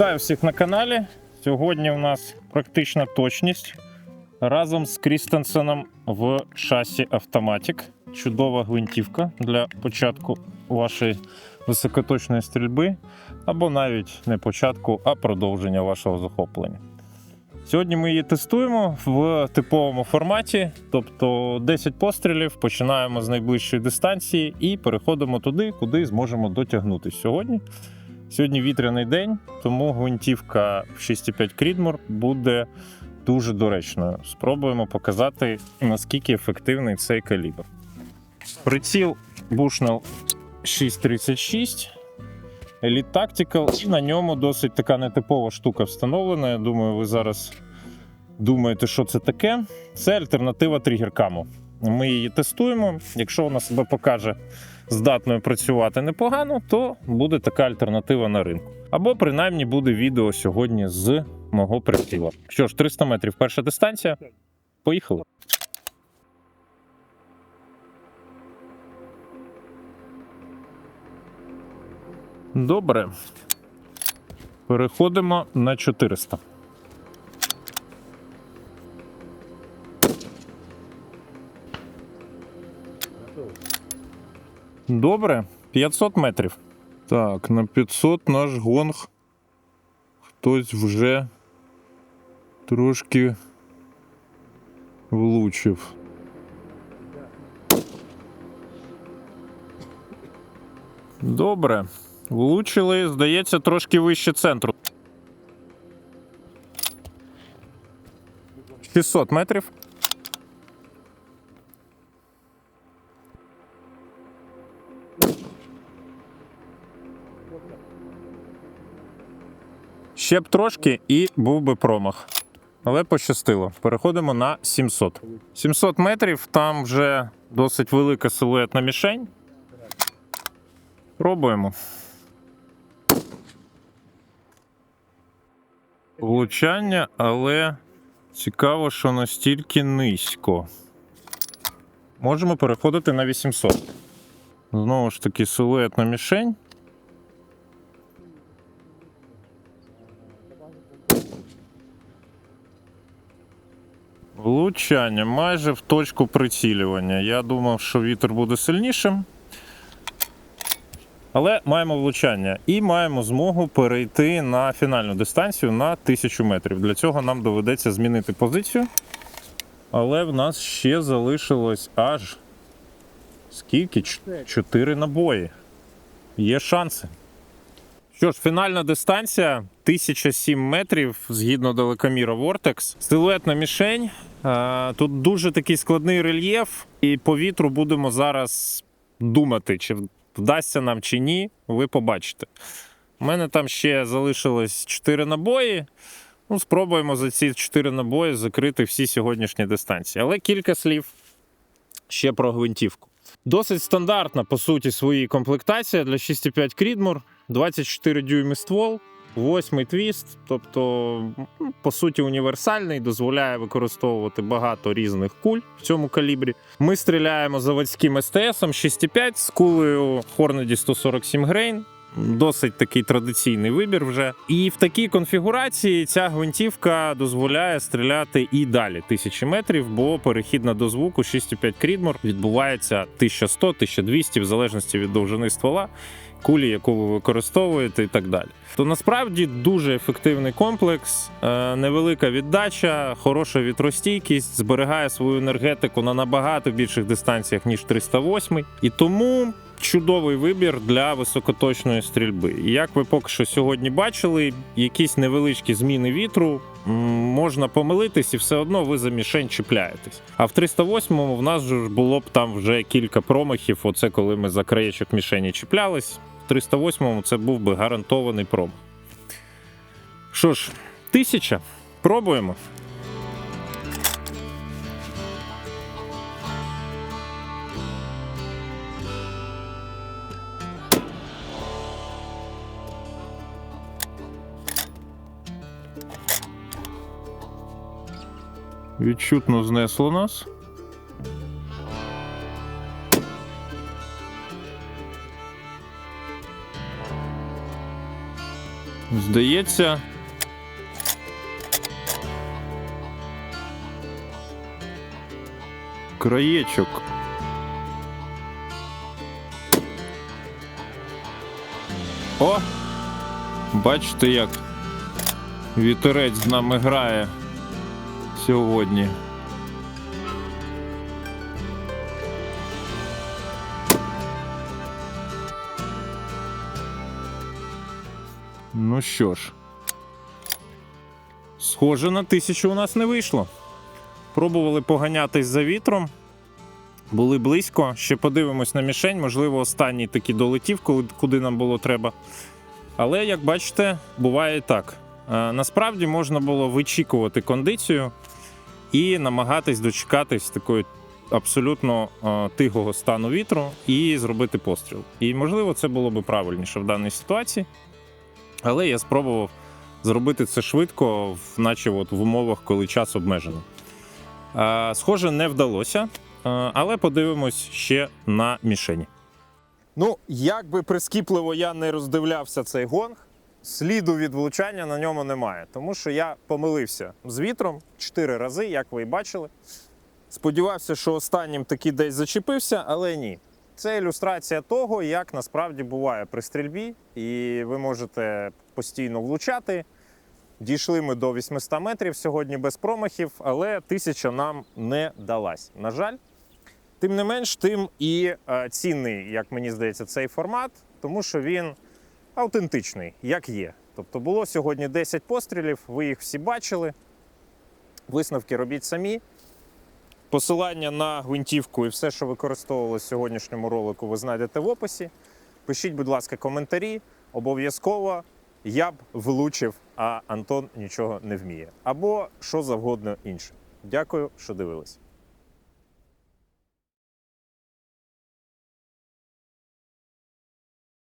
Вітаю всіх на каналі. Сьогодні у нас практична точність разом з Крістенсеном в шасі Автоматік. Чудова гвинтівка для початку вашої високоточної стрільби, або навіть не початку, а продовження вашого захоплення. Сьогодні ми її тестуємо в типовому форматі, тобто 10 пострілів, починаємо з найближчої дистанції і переходимо туди, куди зможемо дотягнути сьогодні. Сьогодні вітряний день, тому гвинтівка в 6,5 Крідмор буде дуже доречною. Спробуємо показати, наскільки ефективний цей калібр. Приціл Bushnell 636. Elite Tactical, і на ньому досить така нетипова штука встановлена. Я думаю, ви зараз думаєте, що це таке. Це альтернатива тригеркаму. Ми її тестуємо. Якщо вона себе покаже здатною працювати непогано, то буде така альтернатива на ринку. Або принаймні буде відео сьогодні з мого приціла. Що ж, 300 метрів перша дистанція. Поїхали. Добре. Переходимо на 400. Добре, 500 метрів. Так, на 500 наш гонг хтось вже трошки влучив. Добре. Влучили, здається, трошки вище центру. 600 метрів. Ще б трошки і був би промах. Але пощастило. Переходимо на 700. 700 метрів, там вже досить велика силуетна мішень. Пробуємо. Влучання, але цікаво, що настільки низько. Можемо переходити на 800. Знову ж таки, силуетна мішень. Влучання майже в точку прицілювання. Я думав, що вітер буде сильнішим. Але маємо влучання і маємо змогу перейти на фінальну дистанцію на 1000 метрів. Для цього нам доведеться змінити позицію. Але в нас ще залишилось аж скільки? 4 набої. Є шанси. Що ж, фінальна дистанція 1007 метрів згідно далекоміра Vortex. Силуетна мішень. Тут дуже такий складний рельєф, і по вітру будемо зараз думати, чи вдасться нам чи ні. Ви побачите. У мене там ще залишилось 4 набої. Ну, спробуємо за ці 4 набої закрити всі сьогоднішні дистанції. Але кілька слів ще про гвинтівку. Досить стандартна, по суті, своїй комплектація для 6,5 Крідмор, 24 дюйми ствол, 8 твіст, тобто, по суті, універсальний, дозволяє використовувати багато різних куль в цьому калібрі. Ми стріляємо заводським СТС 6,5 з кулею Hornady 147 грейн. Досить такий традиційний вибір вже. І в такій конфігурації ця гвинтівка дозволяє стріляти і далі тисячі метрів, бо перехід на дозвуку 6,5 Крідмор відбувається 1100-1200 в залежності від довжини ствола, кулі, яку ви використовуєте, і так далі. То насправді дуже ефективний комплекс, е, невелика віддача, хороша вітростійкість, зберігає свою енергетику на набагато більших дистанціях ніж 308. І тому чудовий вибір для високоточної стрільби. І як ви поки що сьогодні бачили, якісь невеличкі зміни вітру. Можна помилитись і все одно ви за мішень чіпляєтесь. А в 308-му в нас ж було б там вже кілька промахів. Оце коли ми за краєчок мішені чіплялись. В 308-му це був би гарантований промах. Що ж, тисяча. Пробуємо. Відчутно знесло нас. Здається. Краєчок. О! Бачите, як вітерець з нами грає сьогодні. Ну що ж, схоже на тисячу у нас не вийшло. Пробували поганятись за вітром. Були близько. Ще подивимось на мішень. Можливо, останній таки долетів, коли- куди нам було треба. Але, як бачите, буває так. Е, Насправді можна було вичікувати кондицію і намагатись дочекатись такої абсолютно е, тихого стану вітру і зробити постріл. І можливо, це було би правильніше в даній ситуації. Але я спробував зробити це швидко, наче от в умовах, коли час обмежений. Е, Схоже, не вдалося, але подивимось ще на мішені. Ну, як би прискіпливо я не роздивлявся цей гонг, сліду від влучання на ньому немає, тому що я помилився з вітром чотири рази, як ви і бачили. Сподівався, що останнім таки десь зачепився, але ні. Це ілюстрація того, як насправді буває при стрільбі, і ви можете постійно влучати. Дійшли ми до 800 метрів сьогодні без промахів, але тисяча нам не далась. На жаль. Тим не менш, тим і е, цінний, як мені здається, цей формат, тому що він автентичний, як є. Тобто було сьогодні 10 пострілів, ви їх всі бачили. Висновки робіть самі. Посилання на гвинтівку і все, що використовувалося в сьогоднішньому ролику, ви знайдете в описі. Пишіть, будь ласка, коментарі. Обов'язково я б влучив, а Антон нічого не вміє. Або що завгодно інше. Дякую, що дивились.